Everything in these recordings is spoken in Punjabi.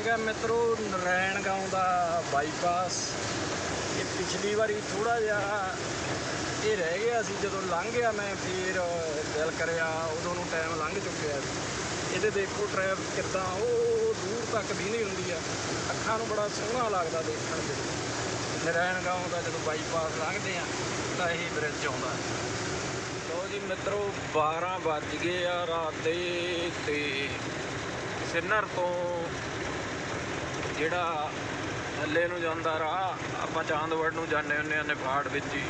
ਹੈਗਾ ਮਿੱਤਰੋ ਨਰੈਣ ਗਾਉਂ ਦਾ ਬਾਈਪਾਸ ਇਹ ਪਿਛਲੀ ਵਾਰੀ ਥੋੜਾ ਜਿਹਾ ਇਹ ਰਹਿ ਗਿਆ ਸੀ, ਜਦੋਂ ਲੰਘ ਗਿਆ ਮੈਂ ਫੇਰ ਦਿਲ ਕਰਿਆ, ਉਦੋਂ ਨੂੰ ਟਾਈਮ ਲੰਘ ਚੁੱਕਿਆ ਸੀ। ਇਹਦੇ ਦੇਖੋ ਟ੍ਰੈਫਿਕ ਕਿੱਦਾਂ, ਉਹ ਦੂਰ ਤੱਕ ਵੀ ਨਹੀਂ ਹੁੰਦੀ ਆ। ਅੱਖਾਂ ਨੂੰ ਬੜਾ ਸੋਹਣਾ ਲੱਗਦਾ ਦੇਖਣ ਦੇ ਨਰੈਣ ਗਾਉਂ ਦਾ ਜਦੋਂ ਬਾਈਪਾਸ ਲੰਘਦੇ ਆ, ਤਾਂ ਇਹ ਬ੍ਰਿਜ ਆਉਂਦਾ। ਲੋ ਜੀ ਮਿੱਤਰੋ 12 ਵੱਜ ਗਏ ਆ ਰਾਤ ਦੇ, ਤੇ ਸਿਨਰ ਤੋਂ ਜਿਹੜਾ ਥੱਲੇ ਨੂੰ ਜਾਂਦਾ ਰਾਹ, ਆਪਾਂ ਚਾਂਦਵੜ ਨੂੰ ਜਾਂਦੇ ਹੁੰਦੇ ਆ ਨਿਫਾੜ ਵਿੱਚ ਹੀ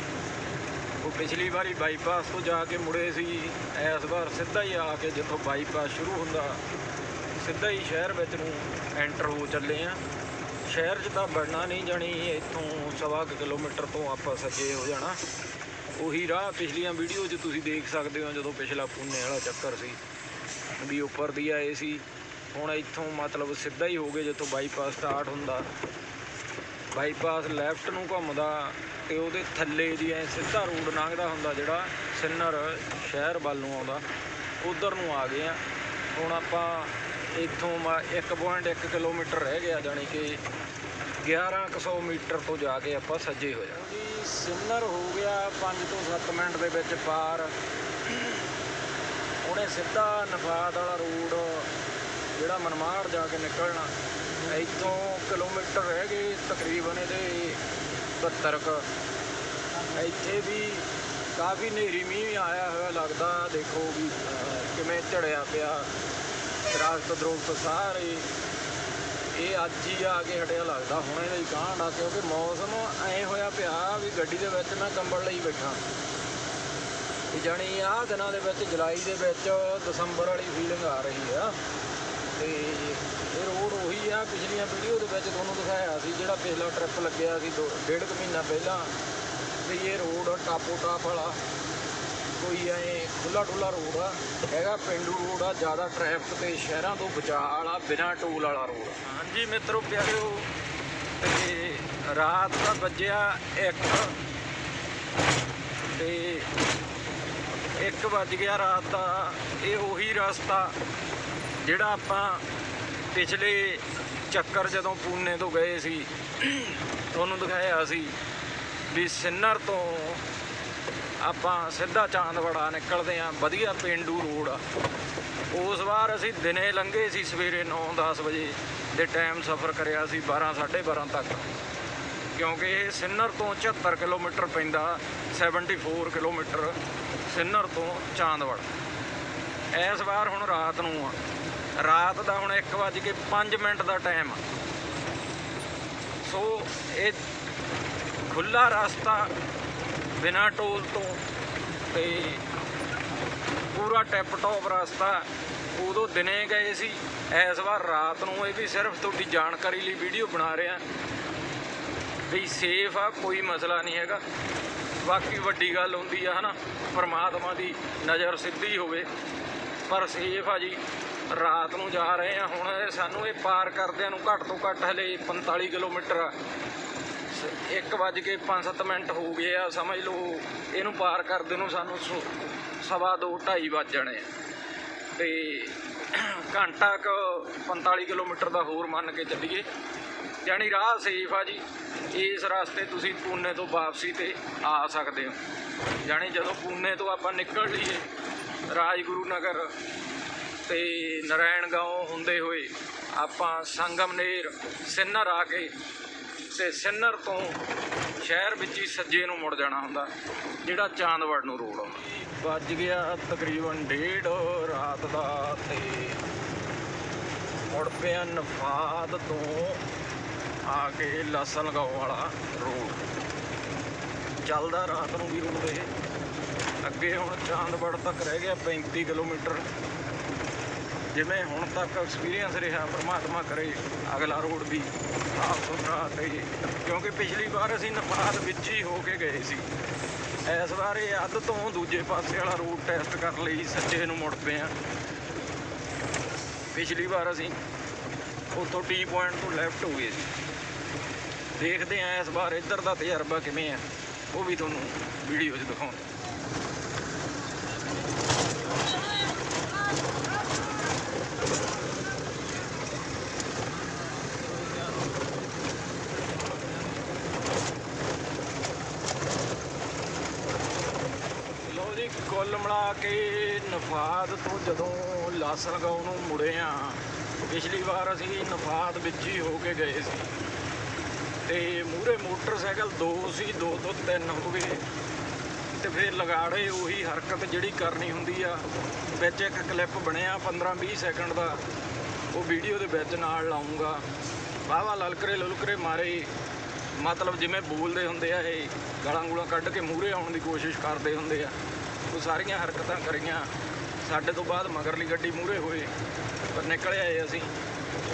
ਉਹ ਪਿਛਲੀ ਵਾਰੀ ਬਾਈਪਾਸ ਤੋਂ ਜਾ ਕੇ ਮੁੜੇ ਸੀ। ਇਸ ਵਾਰ ਸਿੱਧਾ ਹੀ ਆ ਕੇ ਜਿੱਥੋਂ ਬਾਈਪਾਸ ਸ਼ੁਰੂ ਹੁੰਦਾ, ਸਿੱਧਾ ਹੀ ਸ਼ਹਿਰ ਵਿੱਚ ਨੂੰ ਐਂਟਰ ਹੋ ਚੱਲੇ ਆ ਸ਼ਹਿਰ 'ਚ ਤਾਂ ਵੜਨਾ ਨਹੀਂ ਜਾਣੀ, ਇੱਥੋਂ ਸਵਾ ਕੁ ਕਿਲੋਮੀਟਰ ਤੋਂ ਆਪਾਂ ਸੱਜੇ ਹੋ ਜਾਣਾ। ਉਹੀ ਰਾਹ ਪਿਛਲੀਆਂ ਵੀਡੀਓ 'ਚ ਤੁਸੀਂ ਦੇਖ ਸਕਦੇ ਹੋ, ਜਦੋਂ ਪਿਛਲਾ ਪੂਨੇ ਵਾਲਾ ਚੱਕਰ ਸੀ। ਵੀ ਉੱਪਰ ਦੀ ਆਏ ਸੀ। ਹੁਣ ਇੱਥੋਂ ਮਤਲਬ ਸਿੱਧਾ ਹੀ ਹੋ ਗਏ ਜਿੱਥੋਂ ਬਾਈਪਾਸ ਸਟਾਰਟ ਹੁੰਦਾ। ਬਾਈਪਾਸ ਲੈਫਟ ਨੂੰ ਘੁੰਮਦਾ ਤੇ ਉਹਦੇ ਥੱਲੇ ਦੀ ਐ ਸਿੱਧਾ ਰੋਡ ਲੰਘਦਾ ਹੁੰਦਾ ਜਿਹੜਾ ਸਿੰਨਰ ਸ਼ਹਿਰ ਵੱਲ ਨੂੰ ਆਉਂਦਾ। ਉਧਰ ਨੂੰ ਆ ਗਏ ਆ। ਹੁਣ ਆਪਾਂ ਇੱਥੋਂ 1.1 ਕਿਲੋਮੀਟਰ ਰਹਿ ਗਿਆ ਜਾਣੀ ਕਿ 1100 ਮੀਟਰ ਤੋਂ ਜਾ ਕੇ ਆਪਾਂ ਸੱਜੇ ਹੋ ਜਾਣਾ ਜੀ ਸਿੰਨਰ ਹੋ ਗਿਆ 5 ਤੋਂ 7 ਮਿੰਟ ਦੇ ਵਿੱਚ ਪਾਰ। ਉਹਨੇ ਸਿੱਧਾ ਨਫਾਦ ਵਾਲਾ ਰੋਡ ਜਿਹੜਾ ਮਨਮਾੜ ਜਾ ਕੇ ਨਿਕਲਣਾ, ਇੱਥੋਂ ਕਿਲੋਮੀਟਰ ਰਹਿ ਗਏ ਤਕਰੀਬਨ ਇਹਦੇ 72 ਕੁ। ਇੱਥੇ ਵੀ ਕਾਫੀ ਹਨੇਰੀ ਮੀਂਹ ਆਇਆ ਹੋਇਆ ਲੱਗਦਾ, ਦੇਖੋ ਵੀ ਕਿਵੇਂ ਝੜਿਆ ਪਿਆ। ਦਰਖਤ, ਦਰੁਖਤ ਸਾਰੇ। ਇਹ ਅੱਜ ਹੀ ਆ ਕੇ ਹਟਿਆ ਲੱਗਦਾ, ਹੁਣ ਇਹਦਾ ਹੀ ਕਾਂਡ ਕਿਉਂਕਿ ਮੌਸਮ ਐ ਹੋਇਆ ਪਿਆ ਵੀ ਗੱਡੀ ਦੇ ਵਿੱਚ ਮੈਂ ਕੰਬਲ ਲਈ ਬੈਠਾ। ਵੀ ਜਾਣੀ ਆਹ ਦਿਨਾਂ ਦੇ ਵਿੱਚ, ਜੁਲਾਈ ਦੇ ਵਿੱਚ ਦਸੰਬਰ ਵਾਲੀ ਫੀਲਿੰਗ ਆ ਰਹੀ ਆ। ਤੇ ਇਹ ਰੋਡ ਉਹੀ ਆ, ਪਿਛਲੀਆਂ ਵੀਡੀਓ ਦੇ ਵਿੱਚ ਤੁਹਾਨੂੰ ਦਿਖਾਇਆ ਸੀ ਜਿਹੜਾ ਪਿਛਲਾ ਟ੍ਰਿਪ ਲੱਗਿਆ ਸੀ ਦੋ, ਡੇਢ ਕੁ ਮਹੀਨਾ ਪਹਿਲਾਂ। ਵੀ ਇਹ ਰੋਡ ਟਾਪੋ ਟਾਪ ਵਾਲਾ। ਕੋਈ ਐ ਖੁੱਲਾ ਟੁੱਲਾ ਰੋਡ ਆ। ਹੈਗਾ ਪਿੰਡੂ ਰੋਡ ਆ, ਜ਼ਿਆਦਾ ਟ੍ਰੈਫਿਕ ਤੇ ਸ਼ਹਿਰਾਂ ਤੋਂ ਬਚਾਅ ਵਾਲਾ, ਬਿਨਾਂ ਟੂਲ ਵਾਲਾ ਰੋਡ ਹਾਂਜੀ ਮਿੱਤਰੋ, ਪਿਆਰਿਓ, ਤੇ ਰਾਤ ਦਾ ਵੱਜਿਆ ਇੱਕ। ਤੇ 1 ਵੱਜ ਗਿਆ ਰਾਤ ਦਾ, ਇਹ ਉਹੀ ਰਸਤਾ। ਜਿਹੜਾ ਆਪਾਂ ਪਿਛਲੇ ਚੱਕਰ ਜਦੋਂ ਪੂਨੇ ਤੋਂ ਗਏ ਸੀ ਤੁਹਾਨੂੰ ਦਿਖਾਇਆ ਸੀ ਵੀ ਸਿੰਨਰ ਤੋਂ ਆਪਾਂ ਸਿੱਧਾ ਚਾਂਦਵੜਾ ਨਿਕਲਦੇ ਆਂ ਵਧੀਆ ਪਿੰਡੂ ਰੋਡ ਆ। ਉਸ ਵਾਰ ਅਸੀਂ ਦਿਨੇ ਲੰਘੇ ਸੀ ਸਵੇਰੇ 9-10 ਵਜੇ ਦੇ ਟਾਈਮ ਸਫ਼ਰ ਕਰਿਆ ਸੀ 12-12:30 ਤੱਕ। ਕਿਉਂਕਿ ਇਹ ਸਿੰਨਰ ਤੋਂ 74 ਕਿਲੋਮੀਟਰ ਪੈਂਦਾ 74 ਕਿਲੋਮੀਟਰ ਸਿੰਨਰ ਤੋਂ ਚਾਂਦਵੜ। ਇਸ ਵਾਰ ਹੁਣ ਰਾਤ ਨੂੰ ਆ। ਰਾਤ ਦਾ ਹੁਣ 1:05 ਮਿੰਟ ਦਾ ਟਾਈਮ। ਸੋ ਇਹ ਖੁੱਲਾ ਰਸਤਾ ਬਿਨਾ ਟੋਲ ਤੋਂ ਤੇ ਪੂਰਾ ਟਿਪ ਟੌਪ ਰਸਤਾ ਉਦੋਂ ਦਿਨੇ ਗਏ ਸੀ। ਇਸ ਵਾਰ ਰਾਤ ਨੂੰ ਇਹ ਵੀ ਸਿਰਫ ਤੁਹਾਡੀ ਜਾਣਕਾਰੀ ਲਈ ਵੀਡੀਓ ਬਣਾ ਰਿਹਾ ਵੀ ਸੇਫ ਆ, ਕੋਈ ਮਸਲਾ ਨਹੀਂ ਹੈਗਾ। ਬਾਕੀ ਵੱਡੀ ਗੱਲ ਹੁੰਦੀ ਆ ਹਨਾ, ਪਰਮਾਤਮਾ ਦੀ ਨਜ਼ਰ ਸਿੱਧੀ ਹੋਵੇ। ਪਰ ਸੇਫ ਆ ਜੀ। ਰਾਤ ਨੂੰ ਜਾ ਰਹੇ ਆ, ਹੁਣ ਸਾਨੂੰ ਇਹ ਪਾਰ ਕਰਦਿਆਂ ਨੂੰ ਘੱਟ ਤੋਂ ਘੱਟ ਹਲੇ 45 ਕਿਲੋਮੀਟਰ ਆ। ਸ- ਇੱਕ ਵੱਜ ਕੇ 5-7 ਮਿੰਟ ਹੋ ਗਏ ਆ, ਸਮਝ ਲਓ, ਇਹਨੂੰ ਪਾਰ ਕਰਦੇ ਨੂੰ ਸਾਨੂੰ ਸੋ- ਸਵਾ ਦੋ 2:30 ਵੱਜ ਜਾਣੇ ਆ। ਤੇ ਘੰਟਾ ਕ 45 ਕਿਲੋਮੀਟਰ ਦਾ ਹੋਰ ਮੰਨ ਕੇ ਚੱਲੀਏ। ਯਾਨੀ ਰਾਹ ਸੇਫ ਆ ਜੀ, ਇਸ ਰਸਤੇ ਤੁਸੀਂ ਪੂਨੇ ਤੋਂ ਵਾਪਸੀ ਤੇ ਆ ਸਕਦੇ ਹੋ। ਯਾਨੀ ਜਦੋਂ ਪੂਨੇ ਤੋਂ ਆਪਾਂ ਨਿਕਲ ਲਈਏ, ਰਾਜਗੁਰੂ ਨਗਰ ਤੇ ਨਰੈਣ ਗਾਉਂ ਹੁੰਦੇ ਹੋਏ ਆਪਾਂ ਸੰਗਮਨੇਰ ਸਿੰਨਰ ਆ ਕੇ ਤੇ ਸਿੰਨਰ ਤੋਂ ਸ਼ਹਿਰ ਵਿੱਚ ਹੀ ਸੱਜੇ ਨੂੰ ਮੁੜ ਜਾਣਾ ਹੁੰਦਾ, ਜਿਹੜਾ ਚਾਂਦਵੜ ਨੂੰ ਰੋਡ ਆਉਂਦਾ। ਵੱਜ ਗਿਆ ਤਕਰੀਬਨ ਡੇਢ ਰਾਤ ਦਾ ਤੇ ਮੁੜ ਪਿਆ ਨਫਾਦ ਤੋਂ ਆ ਕੇ ਲਸਣ ਗਾਉਂ ਵਾਲਾ ਰੋਡ ਚੱਲਦਾ ਰਾਤ ਨੂੰ ਵੀ ਰੋਡ ਇਹ ਅੱਗੇ ਹੁਣ ਚਾਂਦਵੜ ਤੱਕ ਰਹਿ ਗਿਆ 35 ਕਿਲੋਮੀਟਰ। ਜਿਵੇਂ ਹੁਣ ਤੱਕ ਐਕਸਪੀਰੀਅੰਸ ਰਿਹਾ, ਪਰਮਾਤਮਾ ਕਰੇ ਅਗਲਾ ਰੋਡ ਵੀ ਸਾਫ਼ ਸੁਥਰਾ ਤੇ, ਕਿਉਂਕਿ ਪਿਛਲੀ ਵਾਰ ਅਸੀਂ ਨਪਾਲ ਵਿੱਚ ਹੀ ਹੋ ਕੇ ਗਏ ਸੀ। ਇਸ ਵਾਰ ਇਹ ਅੱਧ ਤੋਂ ਦੂਜੇ ਪਾਸੇ ਵਾਲਾ ਰੂਟ ਟੈਸਟ ਕਰਨ ਲਈ ਸੱਚੇ ਨੂੰ ਮੁੜ ਪਏ ਆ ਪਿਛਲੀ ਵਾਰ ਅਸੀਂ ਉੱਥੋਂ ਟੀ ਪੁਆਇੰਟ ਤੋਂ ਲੈਫਟ ਹੋ ਗਏ ਸੀ। ਦੇਖਦੇ ਆ ਇਸ ਵਾਰ ਇੱਧਰ ਦਾ ਤਜਰਬਾ ਕਿਵੇਂ ਆ, ਉਹ ਵੀ ਤੁਹਾਨੂੰ ਵੀਡੀਓ 'ਚ ਦਿਖਾਉਂਦੇ। ਕੁੱਲ ਮਿਲਾ ਕੇ ਨਫਾਦ ਤੋਂ ਜਦੋਂ ਲਾਸਲਗਾਉਂ ਨੂੰ ਮੁੜੇ ਆ ਪਿਛਲੀ ਵਾਰ ਅਸੀਂ ਨਫਾਦ ਵਿੱਚ ਹੀ ਹੋ ਕੇ ਗਏ ਸੀ। ਤੇ ਮੂਰੇ ਮੋਟਰਸਾਈਕਲ ਦੋ ਸੀ, ਦੋ ਤੋਂ ਤਿੰਨ ਹੋ ਗਏ। ਤੇ ਫਿਰ ਲਗਾੜੇ ਉਹੀ ਹਰਕਤ ਜਿਹੜੀ ਕਰਨੀ ਹੁੰਦੀ ਆ, ਵਿੱਚ ਇੱਕ ਕਲਿੱਪ ਬਣਿਆ 15-20 ਸੈਕਿੰਡ ਦਾ। ਉਹ ਵੀਡੀਓ ਦੇ ਵਿੱਚ ਨਾਲ ਲਾਉਂਗਾ। ਵਾਹਵਾ ਲਲਕਰੇ ਲੁਲਕਰੇ ਮਾਰੇ। ਮਤਲਬ ਜਿਵੇਂ ਬੋਲਦੇ ਹੁੰਦੇ ਆ ਇਹ, ਗਾਲਾਂ ਗੂਲਾਂ ਕੱਢ ਕੇ ਮੂਹਰੇ ਆਉਣ ਦੀ ਕੋਸ਼ਿਸ਼ ਕਰਦੇ ਹੁੰਦੇ ਆ। ਉਹ ਸਾਰੀਆਂ ਹਰਕਤਾਂ ਕਰੀਆਂ। ਸਾਡੇ ਤੋਂ ਬਾਅਦ ਮਗਰਲੀ ਗੱਡੀ ਮੂਹਰੇ ਹੋਏ, ਪਰ ਨਿਕਲ ਆਏ ਅਸੀਂ।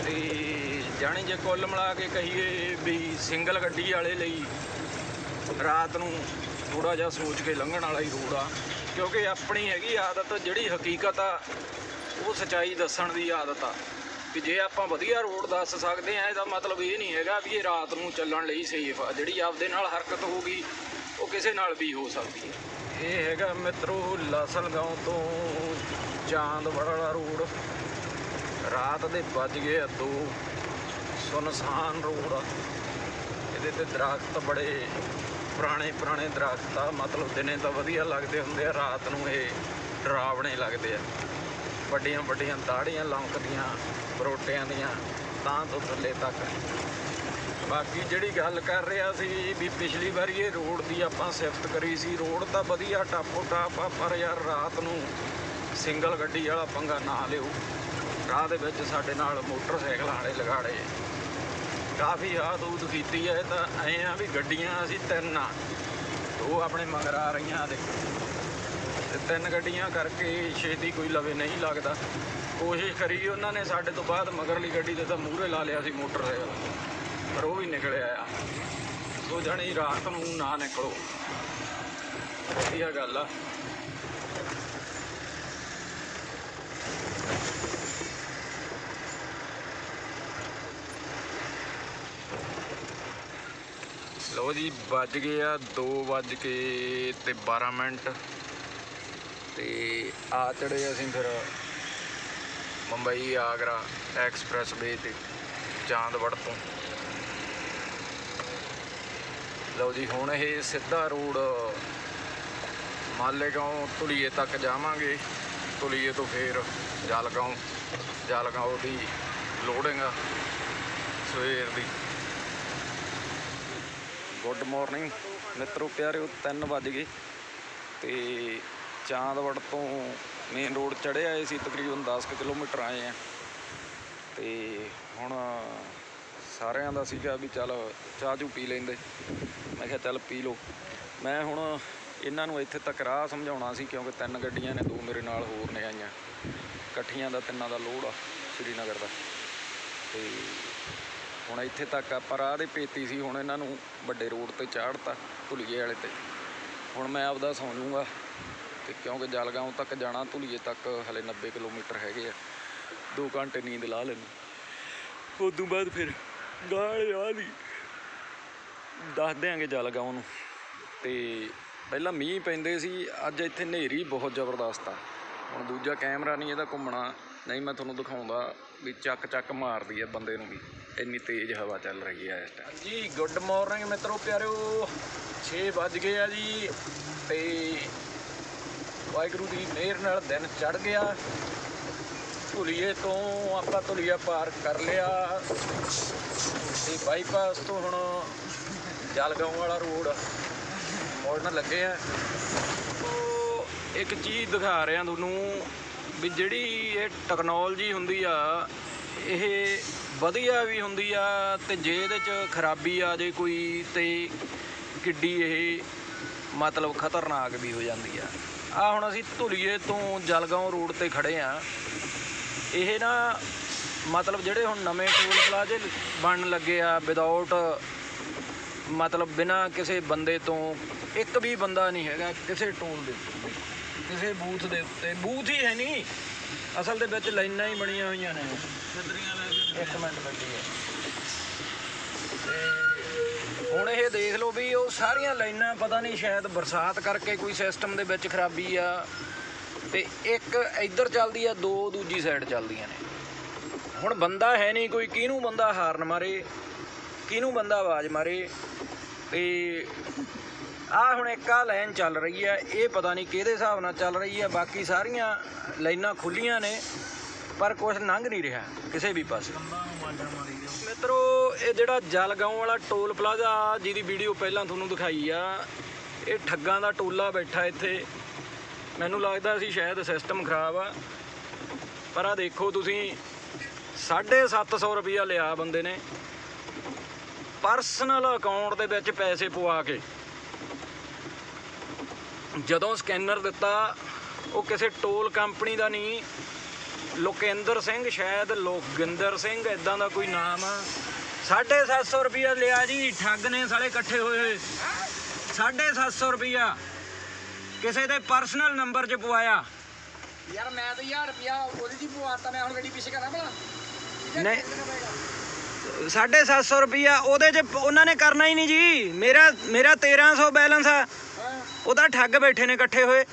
ਤੇ ਜਾਣੀ ਜੇ ਕੁੱਲ ਮਿਲਾ ਕੇ ਕਹੀਏ ਵੀ ਸਿੰਗਲ ਗੱਡੀ ਵਾਲੇ ਲਈ ਰਾਤ ਨੂੰ ਥੋੜਾ ਜਿਹਾ ਸੋਚ ਕੇ ਲੰਘਣ ਵਾਲਾ ਹੀ ਰੋਡ ਆ। ਕਿਉਂਕਿ ਆਪਣੀ ਹੈਗੀ ਆਦਤ, ਜਿਹੜੀ ਹਕੀਕਤ ਆ, ਉਹ ਸਚਾਈ ਦੱਸਣ ਦੀ ਆਦਤ ਆ। ਕਿ ਜੇ ਆਪਾਂ ਵਧੀਆ ਰੋਡ ਦੱਸ ਸਕਦੇ ਆ, ਇਹਦਾ ਮਤਲਬ ਇਹ ਨਹੀਂ ਹੈਗਾ ਵੀ ਇਹ ਰਾਤ ਨੂੰ ਚੱਲਣ ਲਈ ਸੇਫ ਆ। ਜਿਹੜੀ ਆਪਦੇ ਨਾਲ ਹਰਕਤ ਹੋਊਗੀ ਉਹ ਕਿਸੇ ਨਾਲ ਵੀ ਹੋ ਸਕਦੀ ਹੈ ਇਹ ਹੈਗਾ ਮਿੱਤਰੋ ਲਾਸਲਗਾਉਂ ਤੋਂ ਚਾਂਦਵੜ ਵਾਲਾ ਰੋਡ। ਰਾਤ ਦੇ ਵੱਜ ਗਏ ਆ ਦੋ। ਸੁਨਸਾਨ ਰੋਡ ਆ। ਇਹਦੇ ਤੇ ਦਰਖਤ ਬੜੇ ਪੁਰਾਣੇ ਪੁਰਾਣੇ ਦਰਖਤ ਆ। ਮਤਲਬ ਦਿਨੇ ਤਾਂ ਵਧੀਆ ਲੱਗਦੇ ਹੁੰਦੇ ਆ, ਰਾਤ ਨੂੰ ਇਹ ਡਰਾਵਣੇ ਲੱਗਦੇ ਆ। ਵੱਡੀਆਂ ਵੱਡੀਆਂ ਦਾੜੀਆਂ ਲੰਕਦੀਆਂ ਬਰੋਟਿਆਂ ਦੀਆਂ, ਤਾਂ ਤੋਂ ਥੱਲੇ ਤੱਕ। ਬਾਕੀ ਜਿਹੜੀ ਗੱਲ ਕਰ ਰਿਹਾ ਸੀ ਵੀ ਪਿਛਲੀ ਵਾਰੀ ਇਹ ਰੋਡ ਦੀ ਆਪਾਂ ਸਿਫਤ ਕਰੀ ਸੀ, ਰੋਡ ਤਾਂ ਵਧੀਆ ਟਾਪੋ ਟਾਪ ਆ, ਪਰ ਯਾਰ ਰਾਤ ਨੂੰ ਸਿੰਗਲ ਗੱਡੀ ਵਾਲਾ ਪੰਗਾ ਨਾ ਲਿਓ। ਰਾਹ ਦੇ ਵਿੱਚ ਸਾਡੇ ਨਾਲ ਮੋਟਰਸਾਈਕਲ ਵਾਲੇ ਲਗਾੜੇ। ਕਾਫੀ ਆਦ ਉਦ ਕੀਤੀ ਹੈ ਤਾਂ ਐ ਆ ਵੀ ਗੱਡੀਆਂ ਅਸੀਂ ਤਿੰਨ ਆ। ਉਹ ਆਪਣੇ ਮਗਰ ਆ ਰਹੀਆਂ ਆ ਦੇਖੋ ਤੇ ਤਿੰਨ ਗੱਡੀਆਂ ਕਰਕੇ ਛੇਤੀ ਕੋਈ ਲਵੇ ਨਹੀਂ ਲੱਗਦਾ। ਕੋਸ਼ਿਸ਼ ਕਰੀ ਉਹਨਾਂ ਨੇ, ਸਾਡੇ ਤੋਂ ਬਾਅਦ ਮਗਰਲੀ ਗੱਡੀ ਦੇ ਤਾਂ ਮੂਹਰੇ ਲਾ ਲਿਆ ਸੀ ਮੋਟਰਸਾਈਕਲ। ਪਰ ਉਹ ਵੀ ਨਿਕਲਿਆ ਆ। ਉਹ ਜਾਣੀ ਰਾਤ ਨੂੰ ਨਾ ਨਿਕਲੋ। ਵਧੀਆ ਗੱਲ ਆ। ਲਓ ਜੀ, ਵੱਜ ਗਏ ਆ 2 ਵੱਜ ਕੇ ਤੇ 12 ਮਿੰਟ। ਤੇ ਆ ਚੜੇ ਅਸੀਂ ਫਿਰ ਮੁੰਬਈ ਆਗਰਾ ਐਕਸਪ੍ਰੈਸ ਵੇ ਤੇ ਚਾਂਦਵੜ ਤੋਂ। ਲਓ ਜੀ, ਹੁਣ ਇਹ ਸਿੱਧਾ ਰੋਡ ਮਾਲੇਗਾਉਂ ਧੁਲੀਏ ਤੱਕ ਜਾਵਾਂਗੇ। ਧੁਲੀਏ ਤੋਂ ਫੇਰ ਜਲਗਾਉਂ ਜਲਗਾਉਂ ਦੀ ਲੋਡਿੰਗ ਆ ਸਵੇਰ ਦੀ। ਗੁੱਡ ਮਾਰਨਿੰਗ ਮਿੱਤਰੋ, ਪਿਆਰਿਓ 3 ਵੱਜ ਗਏ ਤੇ ਚਾਂਦਵੜ ਤੋਂ ਮੇਨ ਰੋਡ ਚੜ੍ਹੇ ਆਏ ਸੀ, ਤਕਰੀਬਨ 10 ਕੁ ਕਿਲੋਮੀਟਰ ਆਏ ਆ। ਤੇ ਹੁਣ ਸਾਰਿਆਂ ਦਾ ਸੀਗਾ ਵੀ ਚੱਲ ਚਾਹ ਚੂ ਪੀ ਲੈਂਦੇ। ਮੈਂ ਕਿਹਾ ਚੱਲ ਪੀ ਲਓ। ਮੈਂ ਹੁਣ ਇਹਨਾਂ ਨੂੰ ਇੱਥੇ ਤੱਕ ਰਾਹ ਸਮਝਾਉਣਾ ਸੀ, ਕਿਉਂਕਿ ਤਿੰਨ ਗੱਡੀਆਂ ਨੇ, ਦੋ ਮੇਰੇ ਨਾਲ ਹੋਰ ਨੇ ਆਈਆਂ। ਇਕੱਠੀਆਂ ਦਾ ਤਿੰਨਾਂ ਦਾ ਲੋਡ ਆ ਸ਼੍ਰੀਨਗਰ ਦਾ। ਤੇ ਹੁਣ ਇੱਥੇ ਤੱਕ ਆਪਾਂ ਰਾਹ ਦੇ ਪੇਤੀ ਸੀ, ਹੁਣ ਇਹਨਾਂ ਨੂੰ ਵੱਡੇ ਰੋਡ ਤੇ ਚਾੜਤਾ, ਧੁਲੀਏ ਵਾਲੇ ਤੇ। ਹੁਣ ਮੈਂ ਆਪਦਾ ਸੌਂ ਜਾਊਂਗਾ, ਤੇ ਕਿਉਂਕਿ ਜਲਗਾਉਂ ਤੱਕ ਜਾਣਾ, ਧੁਲੀਏ ਤੱਕ ਹਲੇ 90 ਕਿਲੋਮੀਟਰ ਹੈਗੇ ਆ। 2 ਘੰਟੇ ਨੀਂਦ ਲਾ ਲੈਣੀ ਉਦੋਂ ਬਾਅਦ ਫਿਰ ਗਾਲ ਆ ਦੀ ਦੱਸ ਦਿਆਂਗੇ ਜਲਗਾਉਂ ਨੂੰ। ਤੇ ਪਹਿਲਾਂ ਮੀਂਹ ਪੈਂਦੇ ਸੀ, ਅੱਜ ਇੱਥੇ ਹਨੇਰੀ ਬਹੁਤ ਜ਼ਬਰਦਸਤ ਆ। ਹੁਣ ਦੂਜਾ ਕੈਮਰਾ ਨਹੀਂ ਇਹਦਾ ਘੁੰਮਣਾ, ਨਹੀਂ ਮੈਂ ਤੁਹਾਨੂੰ ਦਿਖਾਉਂਦਾ ਵੀ ਚੱਕ ਚੱਕ ਮਾਰਦੀ ਹੈ ਬੰਦੇ ਨੂੰ ਵੀ। ਇੰਨੀ ਤੇਜ਼ ਹਵਾ ਚੱਲ ਰਹੀ ਹੈ ਇਸ ਟਾਈਮ ਜੀ ਗੁੱਡ ਮਾਰਨਿੰਗ ਮਿੱਤਰੋ, ਪਿਆਰਿਓ। 6 ਵੱਜ ਗਏ ਆ ਜੀ ਤੇ ਵਾਹਿਗੁਰੂ ਦੀ ਮਿਹਰ ਨਾਲ ਦਿਨ ਚੜ ਗਿਆ। ਧੁਲੀਏ ਤੋਂ ਆਪਾਂ ਧੁਲੀਆ ਪਾਰ ਕਰ ਲਿਆ। ਤੇ ਬਾਈਪਾਸ ਤੋਂ ਹੁਣ ਜਲਗਾਉਂ ਵਾਲਾ ਰੋਡ ਮੋੜਨ ਲੱਗੇ ਆ। ਉਹ ਇੱਕ ਚੀਜ਼ ਦਿਖਾ ਰਿਹਾ ਤੁਹਾਨੂੰ ਵੀ ਜਿਹੜੀ ਇਹ ਟੈਕਨੋਲੋਜੀ ਹੁੰਦੀ ਆ, ਇਹ ਵਧੀਆ ਵੀ ਹੁੰਦੀ ਆ ਤੇ ਜੇ ਇਹਦੇ ਚ ਖਰਾਬੀ ਆ ਜੇ ਕੋਈ ਤੇ ਕਿੱਡੀ ਇਹ ਮਤਲਬ ਖਤਰਨਾਕ ਵੀ ਹੋ ਜਾਂਦੀ ਆ। ਆ ਹੁਣ ਅਸੀਂ ਧੁਲੀਏ ਤੋਂ ਜਲਗਾਉਂ ਰੋਡ ਤੇ ਖੜੇ ਆ। ਇਹ ਨਾ ਮਤਲਬ ਜਿਹੜੇ ਹੁਣ ਨਵੇਂ ਟੋਲ ਪਲਾਜ਼ੇ ਬਣਨ ਲੱਗੇ ਆ ਵਿਦਆਊਟ ਮਤਲਬ ਬਿਨਾ ਕਿਸੇ ਬੰਦੇ ਤੋਂ ਇੱਕ ਵੀ ਬੰਦਾ ਨਹੀਂ ਹੈਗਾ ਕਿਸੇ ਟੋਲ ਦੇ ਉੱਤੇ। ਕਿਸੇ ਬੂਥ ਦੇ ਉੱਤੇ। ਬੂਥ ਹੀ ਹੈ ਨਹੀਂ ਅਸਲ ਦੇ ਵਿੱਚ ਲਾਈਨਾਂ ਹੀ ਬਣੀਆਂ ਹੋਈਆਂ ਨੇ। ਇੱਕ ਮਿੰਟ ਲੱਗੀ ਹੈ। ਹੁਣ ਇਹ ਦੇਖ ਲਓ ਵੀ ਉਹ ਸਾਰੀਆਂ ਲਾਈਨਾਂ ਪਤਾ ਨਹੀਂ ਸ਼ਾਇਦ ਬਰਸਾਤ ਕਰਕੇ ਕੋਈ ਸਿਸਟਮ ਦੇ ਵਿੱਚ ਖਰਾਬੀ ਆ। ਤੇ ਇੱਕ ਇੱਧਰ ਚੱਲਦੀ ਆ, ਦੋ ਦੂਜੀ ਸਾਈਡ ਚੱਲਦੀਆਂ ਨੇ। ਹੁਣ ਬੰਦਾ ਹੈ ਨਹੀਂ ਕੋਈ, ਕਿਹਨੂੰ ਬੰਦਾ ਹਾਰਨ ਮਾਰੇ? ਕਿਹਨੂੰ ਬੰਦਾ ਆਵਾਜ਼ ਮਾਰੇ? ਤੇ ਆ ਹੁਣ ਇੱਕ ਆ ਲਾਈਨ ਚੱਲ ਰਹੀ ਹੈ ਇਹ ਪਤਾ ਨਹੀਂ ਕਿਹਦੇ ਹਿਸਾਬ ਨਾਲ ਚੱਲ ਰਹੀ ਹੈ ਬਾਕੀ ਸਾਰੀਆਂ ਲਾਈਨਾਂ ਖੁੱਲੀਆਂ ਨੇ, ਪਰ ਕੁਝ ਲੰਘ ਨਹੀਂ ਰਿਹਾ ਕਿਸੇ ਵੀ ਪਾਸੇ। ਮਿੱਤਰੋ, ਇਹ ਜਿਹੜਾ ਜਲਗਾਉਂ ਵਾਲਾ ਟੋਲ ਪਲਾਜ਼ਾ ਜਿਹਦੀ ਵੀਡੀਓ ਪਹਿਲਾਂ ਤੁਹਾਨੂੰ ਦਿਖਾਈ ਆ, ਇਹ ਠੱਗਾਂ ਦਾ ਟੋਲਾ ਬੈਠਾ ਇੱਥੇ। ਮੈਨੂੰ ਲੱਗਦਾ ਸੀ ਸ਼ਾਇਦ ਸਿਸਟਮ ਖਰਾਬ ਆ, ਪਰ ਆ ਦੇਖੋ ਤੁਸੀਂ 750 ਰੁਪਇਆ ਲਿਆ ਬੰਦੇ ਨੇ। ਪਰਸਨਲ ਅਕਾਊਂਟ ਦੇ ਵਿੱਚ ਪੈਸੇ ਪਵਾ ਕੇ ਜਦੋਂ ਸਕੈਨਰ ਦਿੱਤਾ ਉਹ ਕਿਸੇ ਟੋਲ ਕੰਪਨੀ ਦਾ ਨਹੀਂ ਲੋਕੇਂਦਰ ਸਿੰਘ ਸ਼ਾਇਦ ਲੋਕਿੰਦਰ ਸਿੰਘ ਇਦਾਂ ਦਾ ਕੋਈ ਨਾਮ ਆ। 750 ਰੁਪਇਆ ਲਿਆ ਜੀ ਠੱਗ ਨੇ ਸਾਲੇ ਇਕੱਠੇ ਹੋਏ ਹੋਏ। 750 ਰੁਪਇਆ ਕਿਸੇ ਦੇ ਪਰਸਨਲ ਨੰਬਰ 'ਚ ਪਵਾਇਆ। ਯਾਰ ਮੈਂ ਤਾਂ 1000 ਰੁਪਿਆ ਉਹਦੀ ਜੀ ਪਵਾਤਾ ਮੈਂ ਹੁਣ ਗੱਡੀ ਪਿੱਛੇ ਕਰਾਂ ਭਲਾ। ਨਹੀਂ। 750 ਰੁਪਇਆ ਉਹਦੇ 'ਚ ਉਹਨਾਂ ਨੇ ਕਰਨਾ ਹੀ ਨਹੀਂ ਜੀ। ਮੇਰਾ ਮੇਰਾ 1300 ਬੈਲੈਂਸ ਆ। ਉਹਦਾ ਠੱਗ ਬੈਠੇ ਨੇ ਇਕੱਠੇ ਹੋਏ।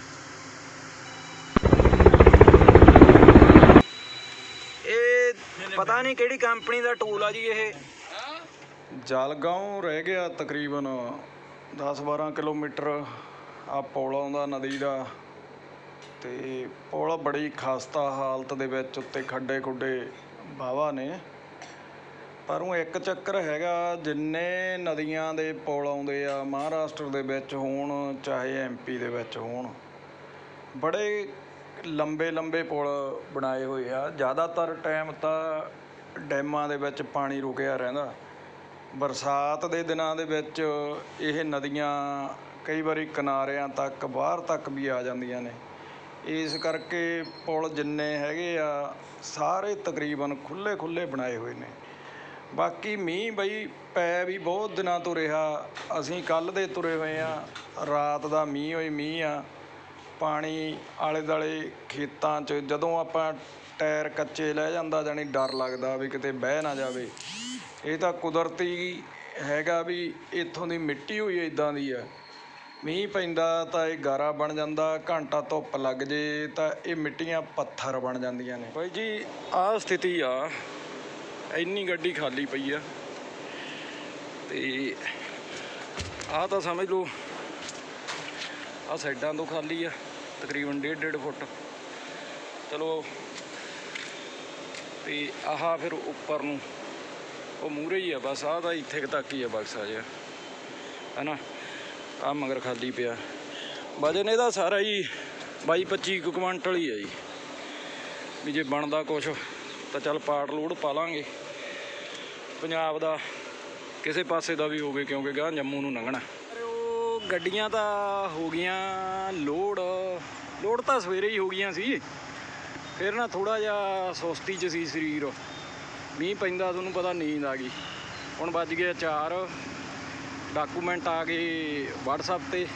ਇਹ ਪਤਾ ਨਹੀਂ ਕਿਹੜੀ ਕੰਪਨੀ ਦਾ ਟੂਲ ਆ ਜੀ ਇਹ। ਹਾਂ ਜਲਗਾਉਂ ਰਹਿ ਗਿਆ ਤਕਰੀਬਨ 10-12 ਕਿਲੋਮੀਟਰ ਆ ਪੁਲ ਆਉਂਦਾ ਨਦੀ ਦਾ। ਤੇ ਪੁਲ ਬੜੀ ਖਸਤਾ ਹਾਲਤ ਦੇ ਵਿੱਚ ਉੱਤੇ ਖੱਡੇ ਖੁੱਡੇ ਵਾਹਵਾ ਨੇ। ਪਰ ਉਹ ਇੱਕ ਚੱਕਰ ਹੈਗਾ, ਜਿੰਨੇ ਨਦੀਆਂ ਦੇ ਪੁਲ ਆਉਂਦੇ ਆ, ਮਹਾਰਾਸ਼ਟਰ ਦੇ ਵਿੱਚ ਹੋਣ, ਚਾਹੇ ਐਮਪੀ ਦੇ ਵਿੱਚ ਹੋਣ, ਬੜੇ ਲੰਬੇ ਲੰਬੇ ਪੁਲ ਬਣਾਏ ਹੋਏ ਆ। ਜ਼ਿਆਦਾਤਰ ਟਾਈਮ ਤਾਂ ਡੈਮਾਂ ਦੇ ਵਿੱਚ ਪਾਣੀ ਰੁਕਿਆ ਰਹਿੰਦਾ। ਬਰਸਾਤ ਦੇ ਦਿਨਾਂ ਦੇ ਵਿੱਚ ਇਹ ਨਦੀਆਂ ਕਈ ਵਾਰੀ ਕਿਨਾਰਿਆਂ ਤੱਕ, ਬਾਹਰ ਤੱਕ ਵੀ ਆ ਜਾਂਦੀਆਂ ਨੇ। ਇਸ ਕਰਕੇ ਪੁਲ ਜਿੰਨੇ ਹੈਗੇ ਆ, ਸਾਰੇ ਤਕਰੀਬਨ ਖੁੱਲੇ ਖੁੱਲੇ ਬਣਾਏ ਹੋਏ ਨੇ। ਬਾਕੀ ਮੀਂਹ ਬਈ ਪੈ ਵੀ ਬਹੁਤ ਦਿਨਾਂ ਤੋਂ ਰਿਹਾ। ਅਸੀਂ ਕੱਲ ਦੇ ਤੁਰੇ ਹੋਏ ਆ ਰਾਤ ਦਾ ਮੀਂਹ ਹੋਈ ਮੀਂਹ ਆ। ਪਾਣੀ ਆਲੇ ਦਾਲੇ ਖੇਤਾਂ 'ਚ ਜਦੋਂ ਆਪਾਂ ਟਾਇਰ ਕੱਚੇ ਲੈ ਜਾਂਦਾ ਜਾਨੀ ਡਰ ਲੱਗਦਾ ਵੀ ਕਿਤੇ ਬਹਿ ਨਾ ਜਾਵੇ। ਇਹ ਤਾਂ ਕੁਦਰਤੀ ਹੈਗਾ ਵੀ ਇੱਥੋਂ ਦੀ ਮਿੱਟੀ ਹੋਈ ਇਦਾਂ ਦੀ ਆ। ਮੀਂਹ ਪੈਂਦਾ ਤਾਂ ਇਹ ਗਾਰਾ ਬਣ ਜਾਂਦਾ, ਘੰਟਾ ਧੁੱਪ ਲੱਗ ਜੇ ਤਾਂ ਇਹ ਮਿੱਟੀਆਂ ਪੱਥਰ ਬਣ ਜਾਂਦੀਆਂ ਨੇ। ਬਾਈ ਜੀ, ਆਹ ਸਥਿਤੀ ਆ। ਇੰਨੀ ਗੱਡੀ ਖਾਲੀ ਪਈ ਆ। ਤੇ ਆਹ ਤਾਂ ਸਮਝ ਲਓ, ਆਹ ਸਾਈਡਾਂ ਤੋਂ ਖਾਲੀ ਆ, ਤਕਰੀਬਨ 1.5 1.5 ਫੁੱਟ। ਚਲੋ, ਤੇ ਆਹ ਫਿਰ ਉੱਪਰ ਨੂੰ, ਉਹ ਮੂਰੇ ਹੀ ਆ ਬਸ, ਆਹ ਤਾਂ ਇੱਥੇ ਤੱਕ ਹੀ ਆ ਬਕਸਾ ਜਿਹਾ ਹੈਨਾ ਆ ਮਗਰ ਖਾਲੀ ਪਿਆ। ਵਜਨ ਇਹਦਾ ਸਾਰਾ ਹੀ 22 25 ਕੁ ਕੁਆਂਟਲ ਹੀ ਆ ਜੀ। ਵੀ ਜੇ ਬਣਦਾ ਕੁਛ, ਤਾਂ ਚੱਲ ਪਾਟ ਲੋਡ ਪਾ ਲਾਂਗੇ। ਪੰਜਾਬ ਦਾ ਕਿਸੇ ਪਾਸੇ ਦਾ ਵੀ ਹੋਵੇ ਕਿਉਂਕਿ ਗਾਂ ਜੰਮੂ ਨੂੰ ਲੰਘਣਾ। ਉਹ ਗੱਡੀਆਂ ਤਾਂ ਹੋ ਗਈਆਂ, ਲੋਡ ਲੋਡ ਤਾਂ ਸਵੇਰੇ ਹੀ ਹੋ ਗਈਆਂ ਸੀ। ਫਿਰ ਨਾ ਥੋੜਾ ਜਿਹਾ ਸੁਸਤੀ ਚ ਸੀ ਸਰੀਰ। ਮੀਂਹ ਪੈਂਦਾ ਤੁਹਾਨੂੰ ਪਤਾ ਨੀਂਦ ਆ ਗਈ। ਹੁਣ ਵੱਜ ਗਏ 4 ਡਾਕੂਮੈਂਟ ਆ ਗਏ WhatsApp ਤੇ।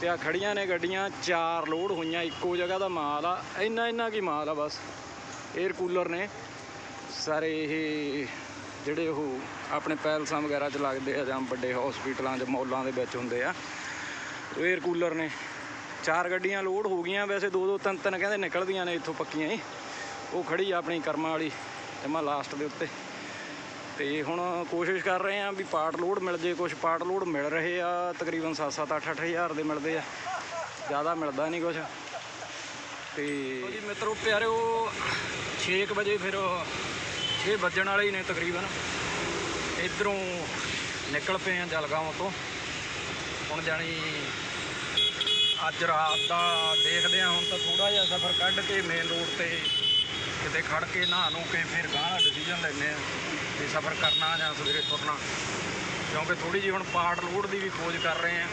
ਤੇ ਆ ਖੜੀਆਂ ਨੇ ਗੱਡੀਆਂ, ਚਾਰ ਲੋਡ ਹੋਈਆਂ, ਇੱਕੋ ਜਗ੍ਹਾ ਦਾ ਮਾਲ ਆ। ਇੰਨਾ ਇੰਨਾ ਕੀ ਮਾਲ ਆ ਬਸ। 에ਅਰ ਕੂਲਰ ਨੇ। ਸਾਰੇ ਇਹ ਜਿਹੜੇ ਉਹ ਆਪਣੇ ਪੈਲਸਾਂ ਵਗੈਰਾ 'ਚ ਲੱਗਦੇ ਆ ਜਾਂ ਵੱਡੇ ਹਸਪੀਟਲਾਂ 'ਚ ਮੌਲਾਂ ਦੇ ਵਿੱਚ ਹੁੰਦੇ ਆ, ਉਹ 에ਅਰ ਕੂਲਰ ਨੇ। ਚਾਰ ਗੱਡੀਆਂ ਲੋਡ ਹੋ ਗਈਆਂ, ਵੈਸੇ ਦੋ ਦੋ ਤਿੰਨ ਤਿੰਨ ਕਹਿੰਦੇ ਨਿਕਲਦੀਆਂ ਨੇ ਇੱਥੋਂ ਪੱਕੀਆਂ ਹੀ। ਉਹ ਖੜੀ ਆ ਆਪਣੀ ਕਰਮਾਂ ਵਾਲੀ ਜਮਾ ਲਾਸਟ ਦੇ ਉੱਤੇ। ਤੇ ਹੁਣ ਕੋਸ਼ਿਸ਼ ਕਰ ਰਹੇ ਆ ਵੀ ਪਾਰਟ ਲੋਡ ਮਿਲ ਜੇ ਕੁਝ ਪਾਰਟ ਲੋਡ ਮਿਲ ਰਹੇ ਆ, ਤਕਰੀਬਨ 7-7 8-8 ਹਜ਼ਾਰ ਦੇ ਮਿਲਦੇ ਆ। ਜ਼ਿਆਦਾ ਮਿਲਦਾ ਨਹੀਂ ਕੁਝ ਤੇ ਜੀ ਮਿੱਤਰੋ, ਪਿਆਰਿਓ 6 ਵਜੇ ਫਿਰ ਇਹ ਵੱਜਣ ਵਾਲੇ ਹੀ ਨੇ ਤਕਰੀਬਨ। ਇਧਰੋਂ ਨਿਕਲ ਪਏ ਆ ਜਲਗਾਵਾਂ ਤੋਂ। ਹੁਣ ਜਾਣੀ ਅੱਜ ਰਾਤ ਦਾ ਦੇਖਦੇ ਆ, ਹੁਣ ਤਾਂ ਥੋੜਾ ਜਿਹਾ ਸਫ਼ਰ ਕੱਢ ਕੇ ਮੇਨ ਰੋਡ ਤੇ ਕਿਤੇ ਖੜ ਕੇ ਨਹਾ ਨੂੰ ਕੇ ਫਿਰ ਗਾਂਹ ਡਿਸੀਜਨ ਲੈਨੇ ਆ ਤੇ ਸਫ਼ਰ ਕਰਨਾ ਜਾਂ ਸਵੇਰੇ ਤੁਰਨਾ। ਕਿਉਂਕਿ ਥੋੜੀ ਜਿਹੀ ਹੁਣ ਪਾਰਟ ਲੋਡ ਦੀ ਵੀ ਖੋਜ ਕਰ ਰਹੇ ਆ,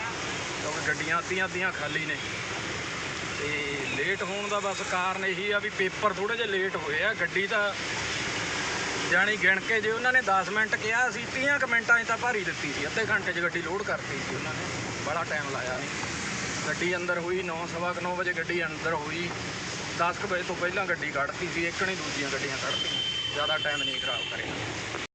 ਕਿਉਂਕਿ ਗੱਡੀਆਂ ਅੱਧੀਆਂ ਅੱਧੀਆਂ ਖਾਲੀ ਨੇ। ਤੇ ਲੇਟ ਹੋਣ ਦਾ ਬਸ ਕਾਰਨ ਇਹੀ ਆ ਵੀ ਪੇਪਰ ਥੋੜੇ ਜਿਹਾ ਲੇਟ ਹੋਏ ਆ, ਗੱਡੀ ਤਾਂ ਜਾਣੀ ਗਿਣ ਕੇ ਜੇ ਉਹਨਾਂ ਨੇ 10 ਮਿੰਟ ਕਿਹਾ ਸੀ 30 ਕੁ ਮਿੰਟਾਂ 'ਚ ਤਾਂ ਭਰੀ ਦਿੱਤੀ ਸੀ, ਅੱਧੇ ਘੰਟੇ 'ਚ ਗੱਡੀ ਲੋਡ ਕਰਤੀ ਸੀ ਉਹਨਾਂ ਨੇ। ਬੜਾ ਟਾਈਮ ਲਾਇਆ ਨਹੀਂ। ਗੱਡੀ ਅੰਦਰ ਹੋਈ 9:30 ਵਜੇ ਗੱਡੀ ਅੰਦਰ ਹੋਈ। 10 ਕੁ ਵਜੇ ਤੋਂ ਪਹਿਲਾਂ ਗੱਡੀ ਕੱਢਤੀ ਸੀ, ਇੱਕ ਨਹੀਂ ਦੂਜੀਆਂ ਗੱਡੀਆਂ ਕੱਢਤੀਆਂ। ਜ਼ਿਆਦਾ ਟਾਈਮ ਨਹੀਂ ਖਰਾਬ ਕਰਿਆ।